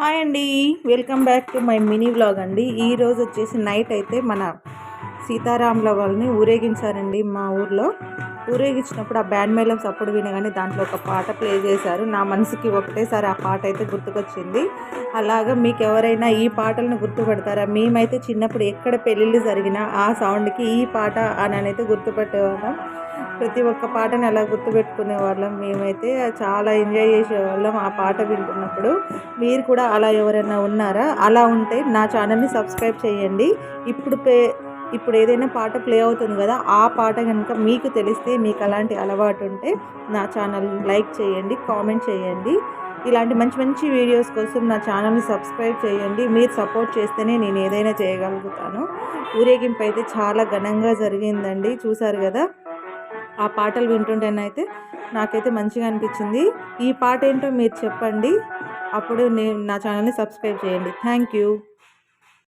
Hi అండి. Welcome back to my mini vlog అండి. ఈరోజు వచ్చేసి నైట్ అయితే మన సీతారాముల వాళ్ళని ఊరేగించారండి మా ఊర్లో. ఊరేగించినప్పుడు ఆ బ్యాండ్ మేళం సప్పుడు వినగానే దాంట్లో ఒక పాట ప్లే చేశారు. నా మనసుకి ఒకటేసారి ఆ పాట అయితే గుర్తుకొచ్చింది. అలాగా మీకు ఎవరైనా ఈ పాటలను గుర్తుపడతారా? మేమైతే చిన్నప్పుడు ఎక్కడ పెళ్ళిళ్ళు జరిగినా ఆ సౌండ్కి ఈ పాట అని అయితే గుర్తుపెట్టేవాళ్ళం. ప్రతి ఒక్క పాటని అలా గుర్తుపెట్టుకునే వాళ్ళం. మేమైతే చాలా ఎంజాయ్ చేసేవాళ్ళం ఆ పాట వింటున్నప్పుడు. మీరు కూడా అలా ఎవరైనా ఉన్నారా? అలా ఉంటే నా ఛానల్ని సబ్స్క్రైబ్ చేయండి. ఇప్పుడు పే ఇప్పుడు ఏదైనా పాట ప్లే అవుతుంది కదా ఆ పాట కనుక మీకు తెలిస్తే మీకు అలాంటి అలవాటు ఉంటే నా ఛానల్ లైక్ చేయండి కామెంట్ చేయండి. ఇలాంటి మంచి మంచి వీడియోస్ కోసం నా ఛానల్ని సబ్స్క్రైబ్ చేయండి. మీరు సపోర్ట్ చేస్తేనే నేను ఏదైనా చేయగలుగుతాను. ఊరేగింపు అయితే చాలా ఘనంగా జరిగిందండి. చూసారు కదా? ఆ పాటలు వింటుంటేనైతే నాకైతే మంచిగా అనిపించింది. ఈ పాట ఏంటో మీరు చెప్పండి. అప్పుడు నేను నా ఛానల్ని సబ్స్క్రైబ్ చేయండి. Thank you.